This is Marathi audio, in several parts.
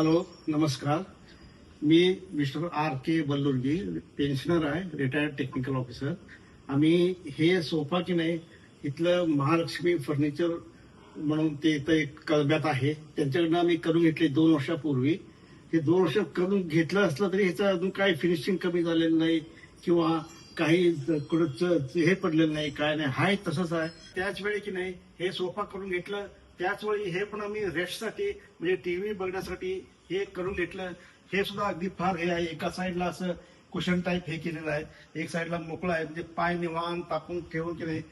हॅलो नमस्कार. मी mister R K Ballurgi pensioner आहे रिटायर्ड टेक्निकल ऑफिसर आम्ही हे सोफा की नाही इथलं महालक्ष्मी फर्निचर म्हणून ते इथं एक कळब्यात आहे. त्यांच्याकडनं आम्ही करून घेतले दोन वर्षापूर्वी. हे दोन वर्ष करून घेतलं असलं तरी ह्याचं अजून काही फिनिशिंग कमी झालेलं नाही किंवा काही कुठं हे पडलेलं नाही काय नाही. हाय तसंच आहे. त्याच वेळी की नाही हे सोफा करून घेतलं त्याच वेळी हे पण आम्ही रेस्टसाठी म्हणजे टीव्ही बघण्यासाठी हे करून घेतलं. हे सुद्धा अगदी फार हे आहे. एका साईडला असं कुशन टाईप हे केलेलं आहे. एक साईडला मोकळा आहे. म्हणजे पाय निवान टाकून ठेवून की नाही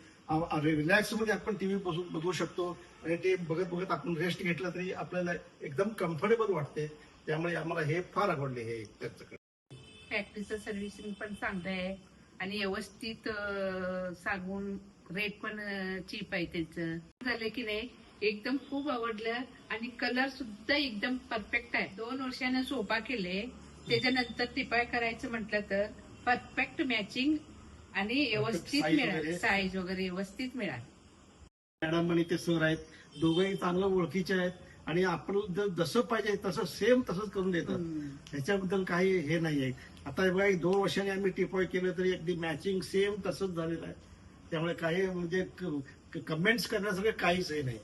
रिलॅक्समध्ये आपण टीव्ही बसून बघू शकतो. आणि ते बघत बघत आपण रेस्ट घेतला तरी आपल्याला एकदम कम्फर्टेबल वाटते. त्यामुळे आम्हाला हे फार आवडले हे त्याच फॅक्टरीचं सर्व्हिसिंग पण चांगलं आहे. आणि व्यवस्थित सांगून रेट पण चीप आहे त्याचं. झालं की नाही? एकदम खूप आवडलं आणि कलर सुद्धा एकदम परफेक्ट आहे. दोन वर्षानं सोफा केले. त्याच्यानंतर टिपाय करायचं म्हटलं तर परफेक्ट मॅचिंग आणि व्यवस्थित मिळाल. वगैरे. साईज वगैरे व्यवस्थित मिळाल. मॅडम आणि ते सर आहेत. दोघंही चांगलं ओळखीचे आहेत. आणि आपण जसं पाहिजे तसं सेम तसंच करून देतात. ह्याच्याबद्दल काही हे नाही आहे आता हे बघा एक दोन वर्षांनी आम्ही टिपॉय केलं तरी अगदी मॅचिंग सेम तसंच झालेलं आहे. त्यामुळे काही म्हणजे कमेंट्स करण्यासारखं काहीच हे नाही.